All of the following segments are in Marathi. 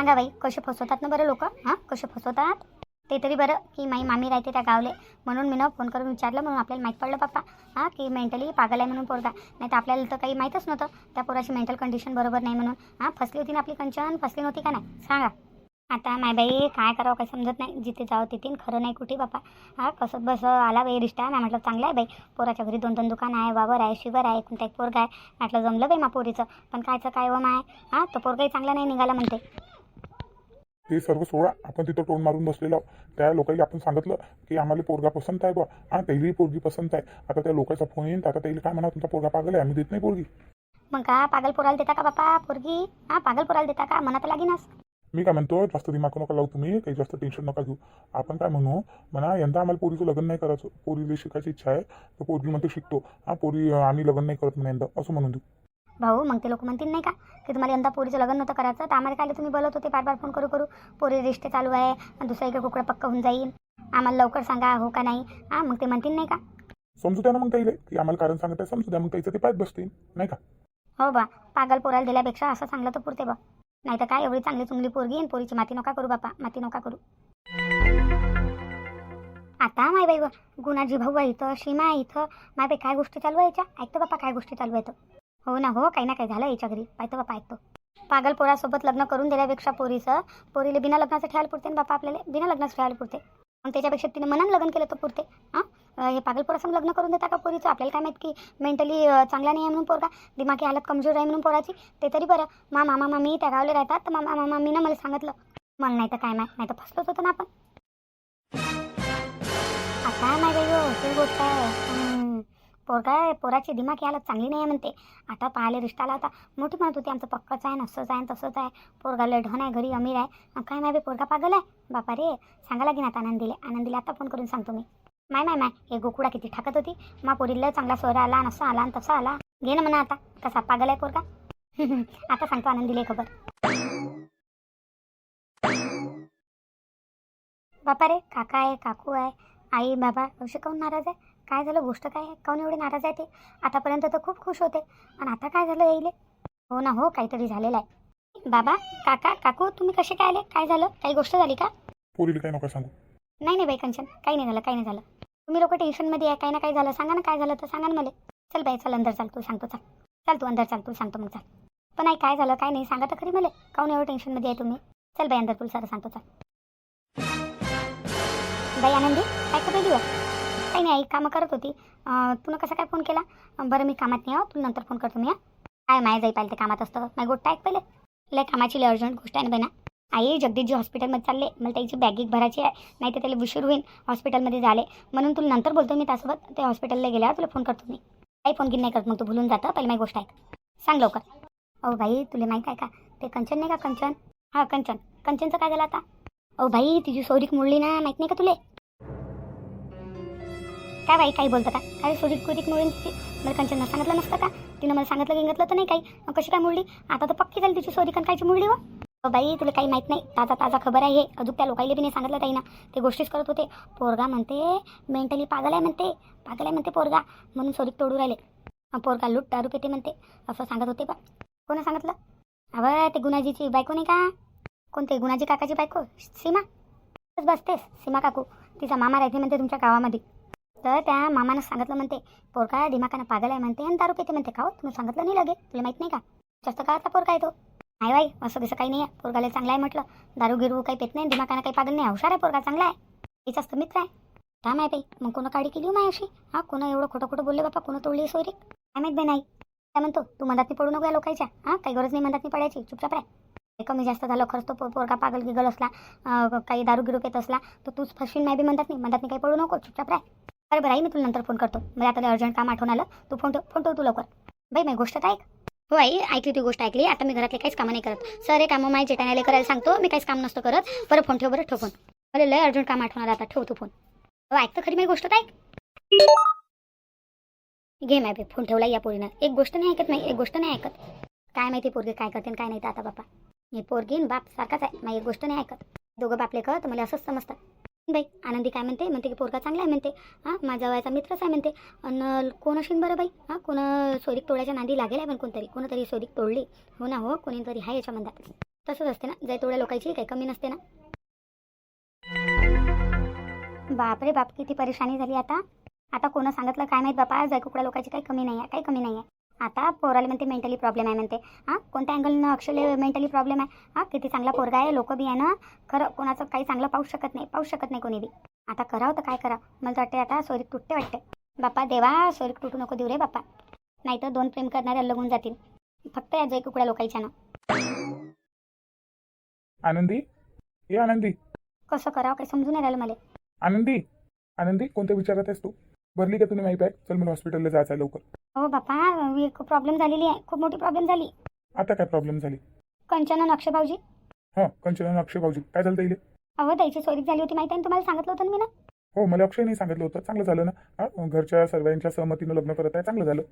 सांगा बाई कसे फसवतात ना बरं लोक? हां? कसे फसवतात? ते तरी बरं की माई मामी राहते त्या गावले. म्हणून मी ना फोन करून विचारलं म्हणून आपल्याला माहीत पडलं पप्पा. हां? की मेंटली पागल आहे म्हणून पोरगा. नाही तर आपल्याला तर काही माहीतच नव्हतं. त्या पोराची मेंटल कंडिशन बरोबर नाही म्हणून. हां? फसली होती ना आपली कंचन? फसली नव्हती का नाही? सांगा. आता माय बाई काय करावं काही समजत नाही. जिथे जावं तिथे खरं नाही कुठे बापा हा? कसं बस आला बाई रिश्ता. मी म्हटलं चांगला आहे बाई. पोराच्या घरी दोन दोन दुकान आहे वावर आहे शिवर आहे कोणता एक पोरगा आहे. म्हटलं जमलं बाई मा पोरीचं. पण कायचं काय व माय? हां? तो पोरगाही चांगला नाही निघाला म्हणते. ते सर्व सोडा आपण तिथं तोंड मारून बसलेलो आहोत. त्या लोकांनी आपण सांगितलं की आम्हाला पोरगा पसंत आहे बा हा त्याही पोरगी पसंत आहे. आता त्या लोकांचा फोन येईन आता त्याला काय म्हणा तुमचा पोरगा पागल आहे आम्ही देत नाही पोरगी. मग का पागल पोराला देता का बापा? पोरगी? हां पागल पोराला देता का? मनात लागीनच. मी काय म्हणतो जास्त दिमाग नका लावू तुम्ही काही जास्त टेन्शन नका घेऊ. आपण काय म्हणू म्हणा यंदा आम्हाला पोरीचं लग्न नाही करायचं. पोरीला शिकायची इच्छा आहे तर पोरगी म्हणते शिकतो. हा पोरी आम्ही लग्न नाही करत म्हणून यंदा असं म्हणून देऊ. भाऊ मग ते लोक म्हणतील नाही का की तुम्हाला यंदा पोरीचं लग्न नव्हतं करायचं तर आम्हाला काय तुम्ही बोलत होते बार बार फोन करू करू. पोरी रिश्ते चालू आहे आणि दुसरं इकडे कुकडं पक्क होऊन जाईल. आम्हाला लवकर सांगा हो का नाही. हां मग ते म्हणतील नाही का? समजू द्या ना मग त्याला की आम्हाला कारण सांगत आहे समजू द्या मग त्याचं ते पाहत बसतील नाही का? हो बा पागल पोराला दिल्यापेक्षा असं चांगलं तर पुरते बा. नाही तर काय एवढी चांगली चुंगली पोरगी आणि पोरीची माती नका करू बापा माती नका करू. आता माय बाई गुणाजी भाऊ आहे इथं सीमा आहे इथं माय बाई काय गोष्टी चालू आहे याच्या? ऐकतो बापा काय गोष्टी चालू आहेत. हो ना हो काही ना काही झालं याच्या घरी. पाहतो बापा ऐकतो. पागल पोरासोबत लग्न करून दिल्यापेक्षा पोरीचं पोरीला बिना लग्नाचं ठेवायला पुरते ना बापा आपल्याला? बिना लग्नाचं ठेवायला पुरते. मग त्याच्यापेक्षा तिने मनानं लग्न केलं तर पुरते. हां? हे पागल पोरासंग लग्न करून देता का पोरीचं? आपल्याला काय माहीत की मेंटली चांगला नाही आहे म्हणून पोरगा? दिमागी हालत कमजोर आहे म्हणून पोराची? ते तरी बरं. मा मामा मामी त्या गावले राहतात. तर मामा मामा मी ना मला सांगितलं. मला नाही तर काय माहीत? नाही तर फसलोच होतं ना आपण. आता नाही बाई हो गोष्ट आहे. पोरगा पोराची दिमाग हालत चांगली नाही आहे म्हणते. आता पाहायला रिश्ताला आला मोठी म्हणत होती आमचं पक्कच आहे नसंच आहे तसंच आहे. पोरगा लढण आहे घरी अमीर आहे. काय माय पोरगा पागल आहे. बापा रे सांगा लागेन आता आनंदीले. आनंदीला आता फोन करून सांगतो मी. माय माय माय हे गोकुळा किती ठाकत होती. मा पोरीला चांगला स्वर आला नसा आला आणि तसा आला. घे ना म्हणा आता कसा पागल आहे पोरगा. आता सांगतो आनंदीला खबर. बापा रे काका आहे काकू आहे आई बाबा असे काऊन नाराज आहे? काय झालं? गोष्ट काय? आहे काऊन एवढे नाराज आहे ते? आतापर्यंत तर खूप खुश होते. आणि आता काय झालं येईल हो ना हो काहीतरी झालेलं आहे. बाबा काका काकू तुम्ही कसे काय आले? काय झालं? काही गोष्ट झाली का? पोरीला काही नका सांगू. नाही नाही बाई कंचन काही नाही झालं काही नाही झालं. तुम्ही लोक टेन्शनमध्ये आहे काही ना काही झालं. सांगा ना काय झालं तर सांगा ना मला. चल बाई चल अंदर चाल तू सांगतो चाल. चाल तू अंदर चाल तू सांगतो मग चाल. पण नाही काय झालं काय नाही सांगा तर खरी मला. काऊन एवढं टेन्शनमध्ये आहे तुम्ही? चल बाई अंदर तुला सारं सांगतो चाल. बाई आनंदी काय करत बा? काही नाही आई कामं करत होती. अं, तुला कसा काय फोन केला? बरं मी कामात नाही आहो तुला नंतर फोन करतो मी हा. काय माय जाई पाहिजे ते कामात असतं? माझी गोष्ट ऐक पहिले. लय कामाची लय अर्जंट गोष्ट आहे ना बहिणा. आई जगदीशजी हॉस्पिटलमध्ये चालले. मला त्याची बॅग एक भरायची आहे. नाही तर त्याला उशीर होईल हॉस्पिटलमध्ये झाले म्हणून तुला नंतर बोलतो मी त्यासोबत. ते हॉस्पिटलला गेल्यावर तुला फोन करतो मी. काही फोन गिन नाही करत. मग तू भुलून जातं. पहिले माझी गोष्ट ऐक. सांग लवकर. अहो भाई तुला माहीत आहे का? ते कंचन नाही का कंचन? हां कंचन. कंचनचं काय झालं आता? अहो भाई तिची सोरीक मुडली ना. माहीत नाही का तुले? काय बाई काही बोलतं का? काय सोरीक कुरीक मुळली तिची मला सांगितलं नसतं का? तिनं मला सांगितलं गिंगतलं तर नाही काही. मग कशी काय मुडली आता तर पक्की झाली तिची सोरी आणि कायची व बाई तुला काही माहीत नाही. ताजा ताजा खबर आहे हे. अजून त्या लोकाईला बी नाही सांगितलं ताई ना ते गोष्टीच करत होते. पोरगा म्हणते मेंटली पागल आहे म्हणते. पागल आहे म्हणते पोरगा. म्हणून सोरीक तोडू राहिले. पोरगा लूट दारू पेते म्हणते. असं सांगत होते बा. कोणा सांगितलं? अवं ते गुणाजीची बायको नाही का? कोणते? गुणाजी काकाची बायको? सीमा? बसतेस सीमा काकू. तिचा मामा राहते म्हणते तुमच्या गावामध्ये. तर त्या मामानं सांगितलं म्हणते पोरका दिमाकानं पागल आहे म्हणते आणि दारू पिते म्हणते का हो? तुम्ही सांगितलं नाही लगे तुला माहीत नाही का? जास्त काळाचा पोरका आहे तो. नाही बाई असं कसं काही नाही आहे पोरगाला चांगला आहे म्हटलं. दारू गिरू काही पेत नाही दिमाकानं काही पागल नाही. हुशार आहे पोरगा चांगला आहे. तिचाच तर मित्र आहे. काय माय बाई मग कोणं काळी केली हो मायाशी? हा कोणं एवढं खोटं खोटं बोलले बापा कोणं तोडली सोयरी काय माहीत बाई नाही. काय म्हणतो तू मनात पडू नको या लोकांच्या. हां काही गरज नाही मनात पडायची चुपचाप राह. कमी जास्त झालं खरंच तो पोरगा पागल गिगल असला काही दारू गिरू पेत असला तर तूच फशीन नाही बी म्हणतात नाही म्हणतात नाही काही पडू नको चुपचाप राह. बरं बरं आई मी तुला नंतर फोन करतो. मला आता अर्जंट काम आठवण आलं. तू फोन ठेव फोन ठेव तू लवकर. बाई माझी गोष्ट तर ऐक. हो आई ऐकली ती गोष्ट ऐकली. आता मी घरातले काहीच कामं नाही करत. सर हे कामं माझ्या जेठाण्याला करायला सांगतो. मी काहीच काम नसतो करत. बरं फोन ठेव बरं ठेव फोन अरे लय अर्जंट काम आठवणार आता. ठेव तू फोन हो ऐकतं खरी माझी गोष्ट तर ऐक. घे माय बे फोन ठेवला या पोरीनं. एक गोष्ट नाही ऐकत नाही एक गोष्ट नाही ऐकत. काय माहिती पोरगी काय करते काय नाही तर आता बापा. मी पोरगीन बाप सारखाच आहे. मग एक गोष्ट नाही ऐकत. दोघं बापले कळत मला असंच समजतं. बाई आनंदी काय म्हणते? म्हणते की पोरगा चांगला आहे म्हणते. हां माझ्या वयाचा मित्रच आहे म्हणते. अन कोण असेल बरं बाई? हां कोण सोरीक तोड्याच्या नांदी लागेल आहे पण कोणतरी. कोणतरी सोरीक तोडली. हो ना हो कोणीतरी आहे याच्या मंदात. तसंच असते ना? जय तोड्या लोकांची काही कमी नसते ना? बापरे बाप किती परेशानी झाली आता. आता कोणा सांगितलं काय माहीत बापा? जय कुकड्या लोकांची काही कमी नाही आहे काही कमी नाही आहे आता पोराला म्हणते मेंटली प्रॉब्लेम आहे म्हणते. हां कोणत्या अँगलनं अक्षरले मेंटली प्रॉब्लेम आहे? हां किती चांगला पोरगा आहे लोक बी आहे ना. खरं कोणाचं काही चांगलं पाहू शकत नाही पाहू शकत नाही कोणी बी. आता करावं तर काय करा मला वाटते आता सोरीक तुटते वाटते बापा देवा सोरीक तुटू नको देऊ रे बापा नाही तर दोन प्रेम करणारे अलग होऊन जातील. फक्त या जय कुकड्या लोकांच्या ना आनंदी? ये आनंदी. कसं करावं? काही समजून नाही राहिलं मला. आनंदी? आनंदी कोणत्या विचारात आहेस तू? भरली का तुम्ही माहिती आहे? चल मला हॉस्पिटलला जायचं आहे लवकर. हो बापा एक प्रॉब्लेम झालेली आहे. खूप मोठी प्रॉब्लेम झाली. आता काय प्रॉब्लेम झाली? कंचना नक्षे भाऊजी. हां कंचना अक्षय भाऊजी. काय झालं इले अहो द्यायची सोयरीक झाली होती माहिती आहे ना तुम्हाला सांगितलं होतं ना मी ना? हो मला अक्षयने सांगितलं होतं. चांगलं झालं ना? हा घरच्या सर्वांच्या सहमतीनं लग्न करत आहे चांगलं झालं.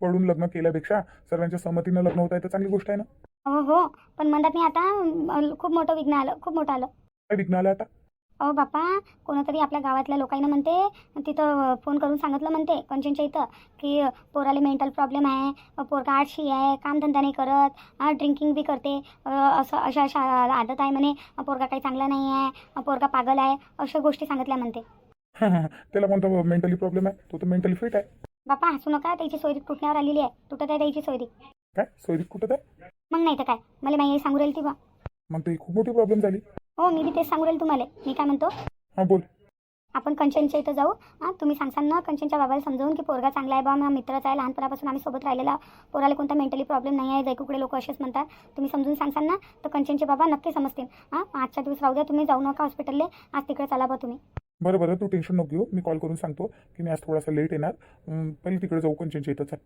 पडून लग्न केल्यापेक्षा सर्वांच्या सहमतीनं लग्न होत आहे तर चांगली गोष्ट आहे ना? हो हो पण म्हणतात मी आता खूप मोठं विघ्न आलं खूप मोठं आलं. काय विघ्न आलं आता? अहो बापा कोणतरी आपल्या गावातल्या लोकांना म्हणते तिथं फोन करून सांगितलं म्हणते कंचनच्या इथं की पोराला मेंटल प्रॉब्लेम आहे पोरगा आळशी आहे कामधंदा नाही करत ड्रिंकिंग बी करते असं अशा अशा आदत आहे म्हणे पोरगा काही चांगला नाही आहे पोरगा पागल आहे अशा गोष्टी सांगितल्या म्हणते. त्याला कोणता मेंटली प्रॉब्लेम आहे तो तर मेंटली फिट आहे. बापा हसू नका त्याची सोयरी तुटण्यावर आलेली आहे तुटत आहे त्याची सोयरी. काय? सोयरीक कुठं आहे? मग नाही तर काय मला माई सांगू राहील ती बा. मग ती खूप मोठी प्रॉब्लेम झाली. हो मी बी तेच सांगू राहील तुम्हाला. मी काय म्हणतो? हां बोल. आपण कंचनच्या इथं जाऊ. हां तुम्ही सांगसान ना कंचनच्या बाबाला समजावून की पोरगा चांगला आहे बा माझा मित्रच आहे. लहानपणापासून आम्ही सोबत राहिलेला पोराला कोणता मेंटली प्रॉब्लेम नाही आहे. जैकुकडे लोक असेच म्हणतात. तुम्ही समजून सांगसान ना तर कंचनचे बाबा नक्की समजतील. हां आजच्या दिवस राहू द्या तुम्ही. जाऊ नका हॉस्पिटलले आज तिकडे चला बा तुम्ही. बरं बरं. तू टेन्शन नको घेऊ. मी कॉल करून सांगतो की मी आज थोडासा लेट येणार. पहिले तिकडे जाऊ कंचनच्या इथं. चल.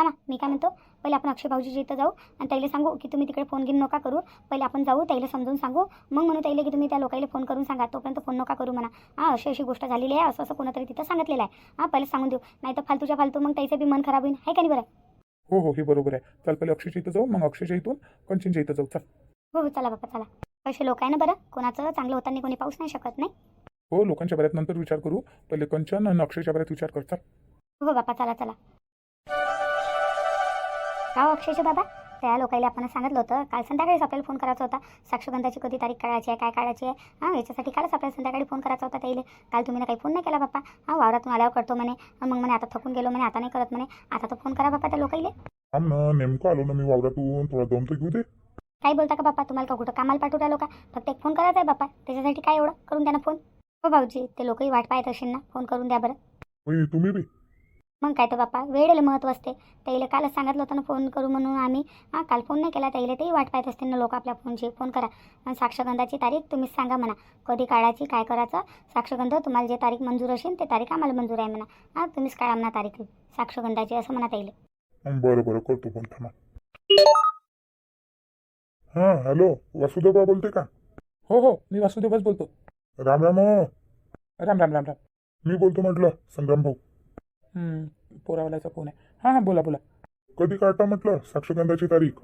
हा ना मी काय म्हणतो पहिले आपण अक्षय भाऊजीच्या इथं जाऊ आणि त्याला सांगू की तुम्ही तिकडे फोन घेऊन नका करू. पहिले आपण जाऊ त्याला समजून सांगू. मग म्हणू त्याला की तुम्ही त्या लोकांना फोन करून सांगा तोपर्यंत फोन नका करू म्हणा. हां अशी अशी गोष्ट झालेली आहे असं असं कोणतरी तिथं सांगितलेलं आहे. हां पहिले सांगून देऊ. नाही तर फालतूच्या फालतू मग त्याचं बी मन खराब होईल आहे का नाही बरं? हो हो हे बरोबर आहे. चल पहिले अक्षयच्या इथं जाऊ मग अक्षयच्या इथून कंचनच्या इथं जाऊ. चल. हो हो चला बाबा चला. असे लोक आहे ना बरं? कोणाचं चांगलं होताना कोणी पाऊस नाही शकत नाही? हो लोकांच्या बऱ्यात नंतर विचार करू. पहिले कंचन आणि अक्षयच्या बऱ्यात विचार कर. चल. हो बापा चला चला. का हो अक्षयचे बाबा? त्या लोकांना आपण सांगितलं होतं. काल संध्याकाळीच आपल्याला फोन करायचा होता. साक्षगंधाची कधी तारीख काढायची आहे? काय काढायची आहे? हां याच्यासाठी कालच आपल्याला संध्याकाळी फोन करायचा होता त्याला काल तुम्ही ना काही फोन नाही केला बाप्पा. हां वावरातून आल्यावर करतो म्हणे. मग म्हणे आता थकून गेलो म्हणे आता नाही करत म्हणे. आता तर फोन करा बाप्पा त्या ना नेमकं आलो ना मी वावरातून. थोडा दम तर घेऊ दे. काय बोलता का बाप्पा? तुम्हाला का कुठं कामाला पाठवू राहिलो का फक्त एक फोन करायचा आहे बाप्पा. त्याच्यासाठी काय एवढं? करून द्या ना फोन हो भाऊजी ते लोकही वाट पाहत असेल ना फोन करून द्या बरं. तुम्ही बी. मग काय तर बाप्पा वेळेला महत्त्व असते. त्याला कालच सांगितलं होतं ना फोन करू म्हणून आम्ही. हां काल फोन नाही केला त्याला तेही वाट पाहत असतील ना लोक आपल्या फोनची. फोन करा. आणि साक्षगंधाची तारीख तुम्हीच सांगा म्हणा. कधी काढायची काय करायचं? साक्षगंध तुम्हाला जे तारीख मंजूर असेल ते तारीख आम्हाला मंजूर आहे म्हणा. हां तुम्हीच काढा म्हणा तारीख. साक्षगंधाची असं म्हणा त्याला हं, बरं बरं करतो फोन थांबा. हां हॅलो वासुदेवबा बोलते का? हो हो मी वासुदेवच बोलतो. राम राम हो. राम राम राम राम. मी बोलतो म्हटलं संग्राम भाऊ. पोरावाल्याचा फोन आहे. हां हां बोला बोला. कधी काढता म्हटलं? साक्षगंधाची तारीख.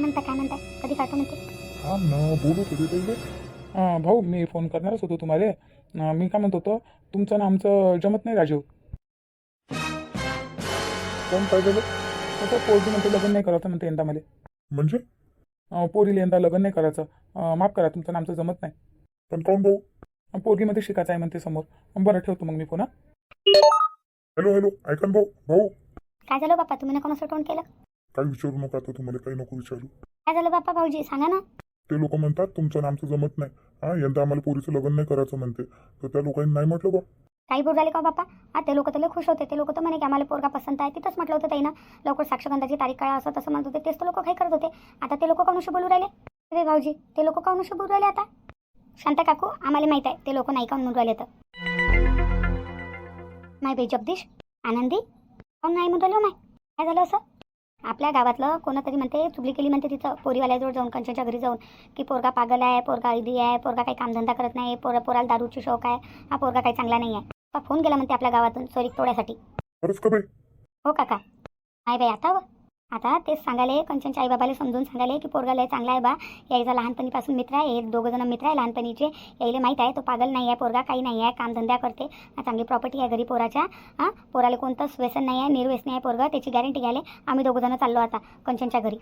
म्हणता काय म्हणताय? कधी काढतो म्हणते? हा ना बोलू कधी पहिले. भाऊ मी फोन करणारच होतो तुम्हाला. मी काय म्हणत होतो तुमचं ना आमचं जमत नाही राजीव कोण झालं तसं पोरगी म्हणते लग्न नाही करायचं म्हणते यंदा मला म्हणजे पोरीला यंदा लग्न नाही करायचं. अं, माफ करा तुमचं ना आमचं जमत नाही. पण कोण भाऊ? पोरगीमध्ये शिकायचं आहे म्हणते समोर. अं, बरं ठेवतो मग मी पुन्हा हॅलो हॅलो ऐका ना भाऊ. भाऊ. काय झालं बाप्पा? तुम्ही ना कोणाचं तोंड केलं. काही विचारू नका आता तुम्हाला काही नको विचारू. काय झालं बाप्पा भाऊजी? सांगा ना. ते लोक म्हणतात तुमचं आणि आमचं जमत नाही. हा यंदा आम्हाला पोरीचं लग्न नाही करायचं म्हणते. तर त्या लोकांनी नाही म्हटलं बा काही बोल झाले का बाप्पा? हा ते लोक तर लय खुश होते. ते लोक तर म्हणे की आम्हाला पोरगा पसंत आहे. तिथंच म्हटलं होतं ताईनं. लवकर साक्षगंधाची तारीख काढा असं तसं म्हणत होते. तेच तर लोक काही करत होते. आता ते लोक कानुशी बोलू राहिले? अरे भाऊजी ते लोक कानुशी बोलू राहिले आता? शांत काकू आम्हाला माहीत आहे ते लोक नाही काऊन म्हणून राहिले तर माय बाई जगदीश आनंदी काऊन नाही म्हणून राहिलो माय? काय झालं असं? आपल्या गावातलं कोणातरी म्हणते चुगली केली म्हणते तिथं पोरीवाल्याजवळ जाऊन कंचनच्या घरी जाऊन की पोरगा पागल आहे पोरगा इदी आहे पोरगा काही कामधंदा करत नाही पोर पोराला दारूची शौक आहे हा पोरगा काही चांगला नाही आहे. फोन केला म्हणते आपल्या गावातून सोरीक तोड्यासाठी. खरंच का बाई? हो काका. नाही बाई आता व आता तेच सांगाले कंचनच्या आईबाबाला समजून सांगाले की पोरगा लय चांगला आहे बा. यायचा लहानपणीपासून मित्र आहे हे दोघं जण मित्र आहे लहानपणीचे. यायला माहीत आहे तो पागल नाही आहे पोरगा काही नाही आहे कामधंदा करते. चांगली प्रॉपर्टी आहे घरी पोराच्या. हां पोराला कोणतंच व्यसन नाही आहे निर्व्यसन आहे पोरगा त्याची गॅरंटी घ्यायला. आम्ही दोघं जण चाललो आता कंचनच्या घरी.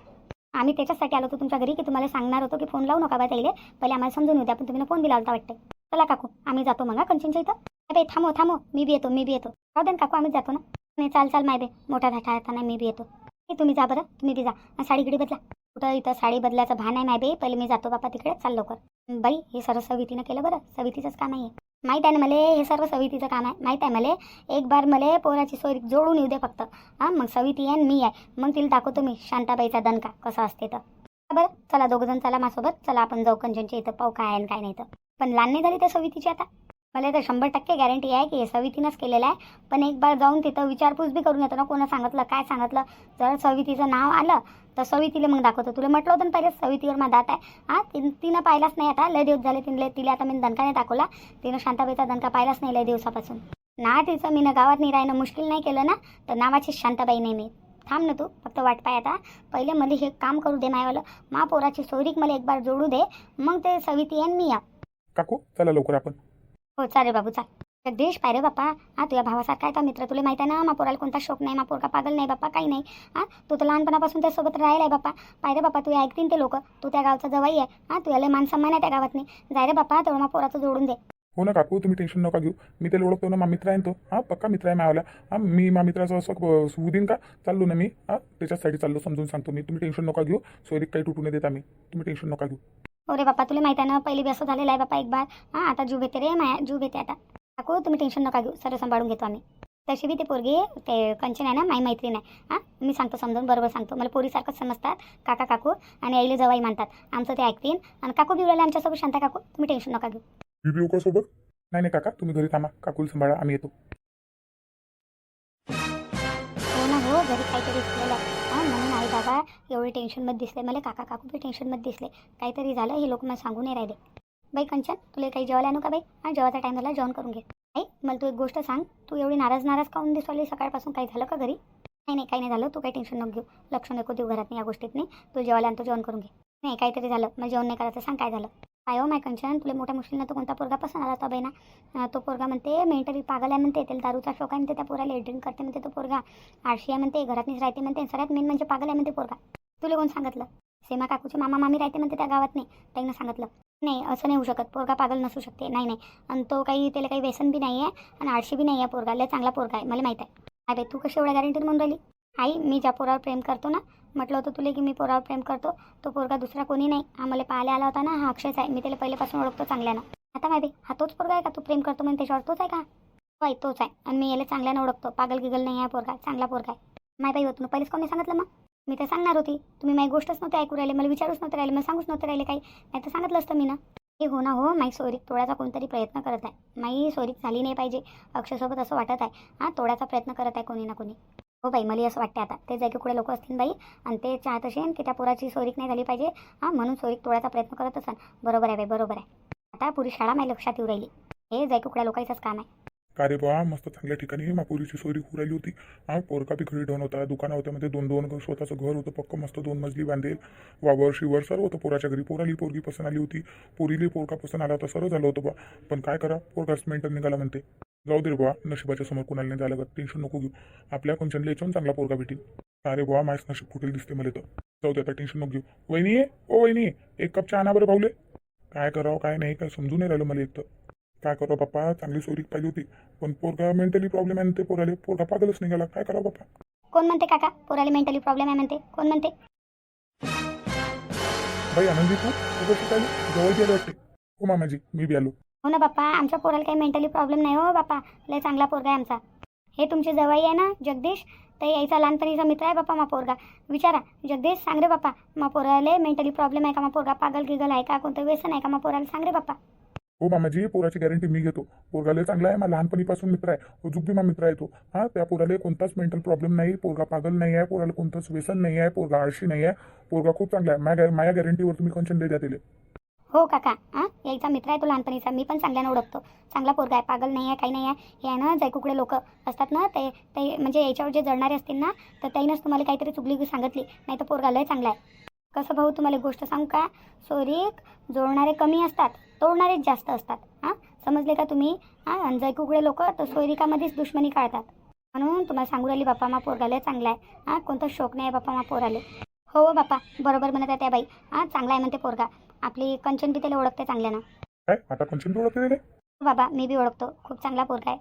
आम्ही त्याच्यासाठी आलो होतो तुमच्या घरी की तुम्हाला सांगणार होतो की फोन लावू नका बा ताईले. पहिले आम्हाला समजून येऊ द्या पण तुम्ही फोन दिला होता वाटते चला काकू आम्ही जातो मग कंचनच्या इथं. बाई थांबो थांबो मी बी येतो मी बी येतो. राहू दे काकू आम्ही जातो ना. नाही चाल चाल माय बे मोठा धाटा आता नाही मी बी येतो. हे तुम्ही जा बरं तुम्ही बी जा. आणि साडी गिडी बदला. कुठं इथं साडी बदलायचं भान आहे माय बे पहिले मी जातो बापा तिकडे चाल लवकर. बाई हे सर्व सवितीनं केलं बरं सवितीचंच काम आहे माहीत आहे ना मला हे सर्व सवितीचं काम आहे. माहीत आहे मला एक बार मला पोराची सोयरी जोडून येऊ दे फक्त. हां मग सविती आहे आणि मी आहे. मग तिला दाखवतो मी शांताबाईचा दणका कसा असते तर. बरं चला दोघंजण चला माझ्यासोबत. चला आपण जाऊ कंजनच्या इथं पाहू काय आहे आणि काय नाही तर. पण लहान नाही झाली त्या सवितीची आता. मला तर शंभर टक्के गॅरंटी आहे की हे सवितीनंच केलेलं आहे. पण एक बार जाऊन तिथं विचारपूस बी करून येतो ना कोणा सांगितलं काय सांगितलं? जर सवितीचं नाव आलं तर सवितीला मग दाखवतो. तुला म्हटलं होतं ना पहिले सवितीवर माझा दात आहे. हां तिन तिनं पाहिलाच नाही आता. लय दिवस झाले तिने तिला आता मी दणका नाही दाखवला. तिनं शांताबाईचा दणका पाहिलाच नाही लय दिवसापासून. ना तिचं मी गावात नाही राहणं मुश्किल नाही केलं ना तर नावाची शांताबाई नाही मी. थांब ना तू फक्त वाट पाय आता. पहिले मला हे काम करू दे मायवालं. मा पोराची सोयरीक मला एक बार जोडू दे. मग ते सविती आणि मी या. काकू चला लवकर आपण. हो चालेल बाबू चाल जगदीश पाय रे बाप्पा. हा तुझ्या भावासारखा आहे का मित्र. तुला माहिती आहे ना मा पोराला कोणता शोक नाही मा पोरका पागल नाही बाप्पा काही नाही. हा तू तर लहानपणापासून त्यासोबत राहिला आहे बाप्पा. पाय रे बाप्पा तू ऐकतील ते लोक. तू त्या गावचा जवाई आहे. हा तुला मान सन्मान आहे त्या गावात नाही जाय रे बाप्पा तेवढं मा पोराचं जोडून दे. हो ना काकू तुम्ही टेन्शन नका घेऊ. मी त्याला ओळखतो ना मा मित्र आहे ना तो. हां पक्का मित्र आहे मावाला. हां मी मा मित्राचं असं ब- होऊ देईन का? चाललो ना मी. हां त्याच्यासाठी चाललो समजून सांगतो मी. तुम्ही टेन्शन नका घेऊ. सोयरीक काही तुटू नाही देत आम्ही. तुम्ही टेन्शन नका घेऊ. हो रे बाप्पा तुला माहिती आहे ना पहिली बी असं झालेलं आहे बाप्पा एक बार हां आता जीव घेते रे माया जीव घेते आता. काकू तुम्ही टेन्शन नका घेऊ सर्व सांभाळून घेतो आम्ही. तशी बी ते पोरगी ते कंचन आहे ना माई मैत्रीण आहे. हां मी सांगतो समजावून बरोबर सांगतो. मला पोरीसारखंच समजतात काका काकू आणि आईले जवाई मानतात. आमचं ते ऐकतील. आणि काकू बी उरायला आमच्यासोबत शांता काकू. तुम्ही टेन्शन नका घेऊ. बीबी का सोबत? नाही नाही काका तुम्ही घरी थांबा. काकूला सांभाळा आम्ही येतो. हो ना हो घरी काहीतरी बाबा एवढे टेन्शनमध्ये दिसले. मला काका काकू बी टेन्शनमध्ये दिसले. काहीतरी झालं हे लोक मला सांगू नाही राहिले. बाई कंचन तुला काही जेवायला आणू का बाई? हा जेवायचा टाईम झाला जेवण करून घे. आई मला तू एक गोष्ट सांग. तू एवढी नाराज नाराज काऊन दिसवली सकाळपासून? काही झालं का घरी? नाही नाही काही नाही झालं. तू काही टेन्शन नको घेऊ. लक्ष नको देऊ घरात नाही या गोष्टीत नाही. तू जेवायला आणतो जेवण करून घे. नाही काहीतरी झालं. मग जेवण नाही करायचं सांग काय झालं. काय हो माय कंचन तुला मोठ्या मुश्किलनं तो कोणता पोरगा पसंत आला होता बहिणा? तो पोरगा म्हणते मेंटली पागल आहे म्हणते त्याला दारूचा शोक आहे म्हणते त्या पोराला ड्रिंक करते म्हणते तो पोरगा. आळशी आहे म्हणते घरातनीच राहते म्हणते आणि सगळ्यात मेन म्हणजे पागल आहे म्हणते पोरगा. तुला कोण सांगितलं? सीमा काकूचे मामा मामी राहते म्हणते त्या गावात नाही त्यांना सांगितलं नाही असं नाही होऊ शकत. पोरगा पागल नसू शकते. नाही नाही. आणि तो काही त्याला काही व्यसन बी नाही आहे आणि आळशी बी नाही आहे पोरगा. लय चांगला पोरगा आहे. मला माहीत आहे. अरे बाई तू कशी एवढ्या गॅरंटीत म्हणून राहिली? आई मी ज्या पोरावर प्रेम करतो ना म्हटलं होतं तुला की मी पोरावर प्रेम करतो तो पोरगा दुसरा कोणी नाही. आम्हाला पाहायला आला होता ना हा अक्षयच आहे मी त्याला पहिल्यापासून ओळखतो चांगल्यानं. आता माहिती हा तोच पोरगा आहे का? तू प्रेम करतो म्हणजे त्याच्यावर. तोच आहे का? हो तोच आहे. आणि मी याला चांगल्यानं ओळखतो. पागल गिगल नाही आहे पोरगा चांगला पोरगा आहे. माय बाई होतं पहिलेच कोणी सांगितलं मग? मी तर सांगणार होती. तुम्ही माझी गोष्टच नव्हती ऐकू राहिले मला विचारूच नव्हते राहिले मला सांगूच नव्हते राहिले काही. नाही तर सांगितलं असतं मी ना. हे हो ना हो माई सोयरीक तोडायचा कोणतरी प्रयत्न करत आहे. माई सोयरीक झाली नाही पाहिजे. अक्षयसोबत असं वाटत आहे. हां तोडायचा प्रयत्न करत आहे कोणी ना कोणी. हो बाई मला असं वाटते आता. ते जागी कुठे लोक असतील बाई? आणि ते चाहत असेल की त्या पोराची सोरीक नाही झाली पाहिजे. हां म्हणून सोरीक तोडायचा प्रयत्न करत असाल बरोबर आहे बाई बरोबर आहे. आता पुरी शाळा माझ्या लक्षात येऊ राहिली. हे जाय कुठल्या लोकांचंच काम आहे. का रे बा? मस्त चांगल्या ठिकाणी मापुरीची सोरी राहिली होती. हा पोरका बी घरी ठेवून होता दुकानं होत्या मध्ये म्हणजे दोन दोन घर स्वतःचं घर होतं पक्क मस्त दोन मजली बांधेल. वावर शिवर सर्व होतं पोराच्या घरी. पोराली पोरगी पसंत आली होती. पोरीली पोरका पसंत आला होता सर्व झालं होतं बा. पण काय करा पोरकाच मेंटल निघाला म्हणते. जाऊ दे रे बा नशिबाच्या समोर कुणाला नाही झालं टेन्शन नको घेऊ. आपल्या कंचनला याच्याहून चांगला पोरगा भेटेल अरे बुवा माझ्याच नशीब फुटेल दिसते मला तर जाऊ दे आता टेन्शन नको घेऊ. वहिनी ओ वहिनी एक कप चहा आणा बरं भाऊले. काय करावं काय नाही काय समजून नाही राहिलं मला एक तर. काय करावं बाप्पा चांगली सोयरीक पाहिजे होती. पण पोरगा मेंटली प्रॉब्लेम आहे ते पोराले. पोरगा पागलच निघाला. काय करावं बाप्पा? कोण म्हणते काका? पोराला मेंटली प्रॉब्लेम आहे म्हणते. कोण म्हणते? बाई आनंदी तू? तू कशी काय? जवळ गेले वाटते. हो मामाजी मी बी आलो. हो ना बाप्पा आमच्या पोराला काही मेंटली प्रॉब्लेम नाही हो बाप्पा. लय चांगला पोरगा आहे आमचा. हे तुमची जवाई आहे ना जगदीश? तर यायचा लहानपणीचा मित्र आहे बाप्पा मा पोरगा. विचारा जगदीश सांग रे बाप्पा. मा पोराले मेंटली प्रॉब्लेम आहे का? मा पोरगा पागल गिगल आहे का? कोणतं व्यसन आहे का? मा पोराला सांग रे बाप्पा. हो मामाजी पोराची गॅरंटी मी घेतो. पोरगाले चांगला आहे मला लहानपणीपासून मित्र आहे. अजून बी मा मित्र आहे तो. हा त्या पोराले कोणताच मेंटल प्रॉब्लेम नाही. पोरगा पागल नाही आहे पोराला कोणतंच व्यसन नाही आहे पोरगा आळशी नाही आहे. पोरगा खूप चांगला आहे. माझ्या माझ्या गॅरंटीवर तुम्ही कन्शन दे द्या दिले हो काका. हां यायचा मित्र आहे तो लहानपणीचा. मी पण चांगल्यानं ओळखतो. चांगला पोरगा आहे. पागल नाही आहे काही नाही आहे. हे आहे ना जयकुकडे लोक असतात ना ते ते म्हणजे याच्यावर जे जळणारे असतील ना तर त्याईनंच तुम्हाला काहीतरी चुकली सांगितली. नाही तर पोरगा लय चांगला आहे. कसं भाऊ तुम्हाला गोष्ट सांगू का? सोरीक जोडणारे कमी असतात तोडणारेच जास्त असतात. हां समजले का तुम्ही? हां जयकुकडे लोक तर सोयरिकामध्येच दुश्मनी काढतात. म्हणून तुम्हाला सांगू राहिली बाप्पा मा पोरगाले चांगला आहे. हां कोणतं शोक नाही आहे बाप्पा मा पोराले. हो हो बरोबर म्हणत आहे त्या बाई. हां चांगला आहे म्हणते पोरगा. आपली कंचन बी त्याला ओळखते चांगल्यानं काय? आता कंचन ओळखते हो बाबा मी बी ओळखतो. खूप चांगला पोरगा आहे.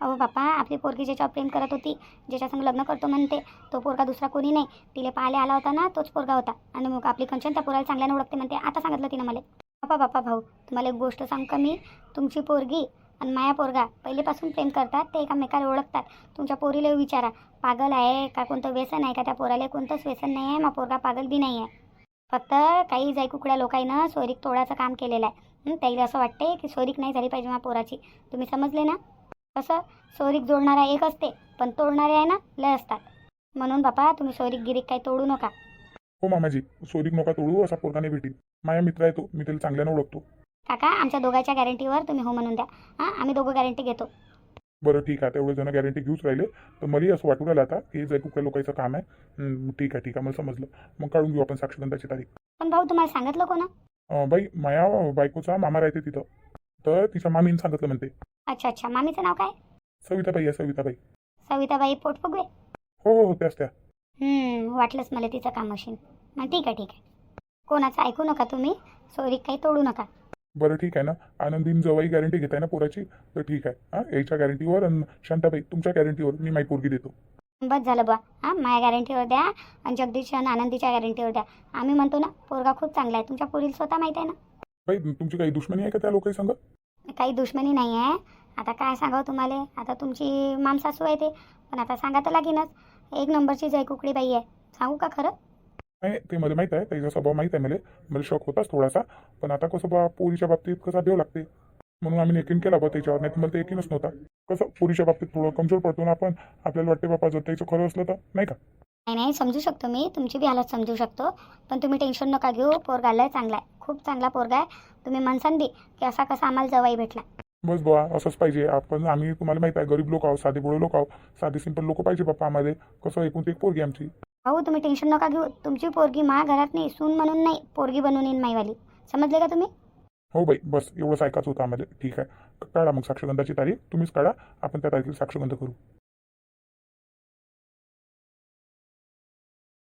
अहो बापा आपली पोरगी ज्याच्यावर प्रेम करत होती ज्याच्यासंग लग्न करतो म्हणते तो पोरगा दुसरा कोणी नाही. तिले पाहायला आला होता ना तोच पोरगा होता. आणि मग आपली कंचन त्या पोराला चांगल्यानं ओळखते म्हणते. आता सांगितलं तिनं मला. बापा बापा भाऊ तुम्हाला एक गोष्ट सांग का मी? तुमची पोरगी आणि माया पोरगा पहिलेपासून प्रेम करतात ते एकामेकाला ओळखतात. तुमच्या पोरीला विचारा. पागल आहे का कोणतं व्यसन आहे का? त्या पोराला कोणतंच व्यसन नाही आहे. मा पोरगा पागल बी नाही आहे. फक्त काही जायकुकड्या लोकांनं सोयरीक तोडाचं काम केलेलं आहे. त्याला असं वाटते की सोयरीक नाही झाली पाहिजे मा पोराची. तुम्ही समजले ना? कसं? सोयरीक जोडणारा एक असते पण तोडणारे आहे ना लय असतात. म्हणून बापा तुम्ही सोयरीक गिरीक काही तोडू नका. हो मामाजी सोरीक नका तोडू असा पोरगाने भेटील माझ्या मित्र आहे तो मी त्याला चांगल्यानं ओळखतो. काका आमच्या दोघांच्या गॅरंटीवर तुम्ही हो म्हणून द्या. हां आम्ही दोघं गॅरंटी घेतो. बरं ठीक आहे तेवढे जण गॅरंटी घेऊच राहिले. तर मलाही असं वाटू राहिलं आता की जर कुठल्या लोकांचं काम आहे ठीक आहे ठीक आहे मला समजलं. मग काढून घेऊ आपण साक्षगंधाची तारीख. पण भाऊ तुम्हाला सांगितलं कोण अं, बाई माया बायकोचा मामा राहते तिथं. तर तिच्या मामीनं सांगितलं म्हणते. अच्छा अच्छा. मामीचं नाव काय? सविताबाई आहे सविताबाई. सविताबाई पोटफुगवे हो हो हो त्याच त्या. हम्म, वाटलंच मला तिचं काम असेल. मग ठीक आहे ठीक आहे. कोणाचं ऐकू नका तुम्ही. सोयरीक काही तोडू नका. बरं ठीक आहे ना? आनंदीन जवाई गॅरंटी घेताय ना पोराची? तर ठीक आहे. हां याच्या गॅरंटीवर आणि शांताबाई तुमच्या गॅरंटीवर मी माई पोरगी देतो. बस झालं बा हां माझ्या गॅरंटीवर द्या आणि जगदीश आणि आनंदीच्या गॅरंटीवर द्या. आम्ही म्हणतो ना पोरगा खूप चांगला आहे. तुमच्या पोरीला स्वतः माहीत आहे ना? बाई तुमची काही दुश्मनी आहे का त्या लोकांनी सांगा? काही दुश्मनी नाही आहे. आता काय सांगावं तुम्हाला? आता तुमची मामसासू आहे ते. पण आता सांगा तर लागेनच. एक नंबरची जय कुकडी बाई आहे. सांगू का खरं? नाही ते मला माहीत आहे त्याचा स्वभाव माहीत आहे मला. मला शॉक होताच थोडासा. पण आता कसं बा पोरीच्या बाबतीत कसा देव लागते. म्हणून आम्ही यकीन केला बा त्याच्यावर. नाही मला ते यकीनच नव्हता. कसं पोरीच्या बाबतीत थोडं कमजोर पडतो ना आपण आपल्याला वाटते बापा जर त्याचं खरं असलं तर नाही का? नाही नाही समजू शकतो मी. तुमची बी हालत समजू शकतो. पण तुम्ही टेन्शन नका घेऊ. पोरगा लय चांगला आहे. खूप चांगला पोरगा आहे. तुम्ही म्हणसान बी की असा कसा आम्हाला जवाई भेटला. बस बुवा असंच पाहिजे. आपण आम्ही तुम्हाला माहीत आहे गरीब लोक आहोत साधे बोळे लोक आहोत. साधे सिंपल लोक पाहिजे बाप्पा आम्हाला. कसं एकूण ते एक पोरगी आमची. भाऊ तुम्ही टेन्शन नका घेऊ. तुमची पोरगी मा घरात नाही सून म्हणून नाही पोरगी बनवून येईन माईवाली. समजले का तुम्ही? हो बाई बस एवढंच ऐकायचं होतं आम्हाला. ठीक आहे. काढा मग साक्षगंधाची तारीख. तुम्हीच काढा आपण त्या तारखेला साक्षगंध करू.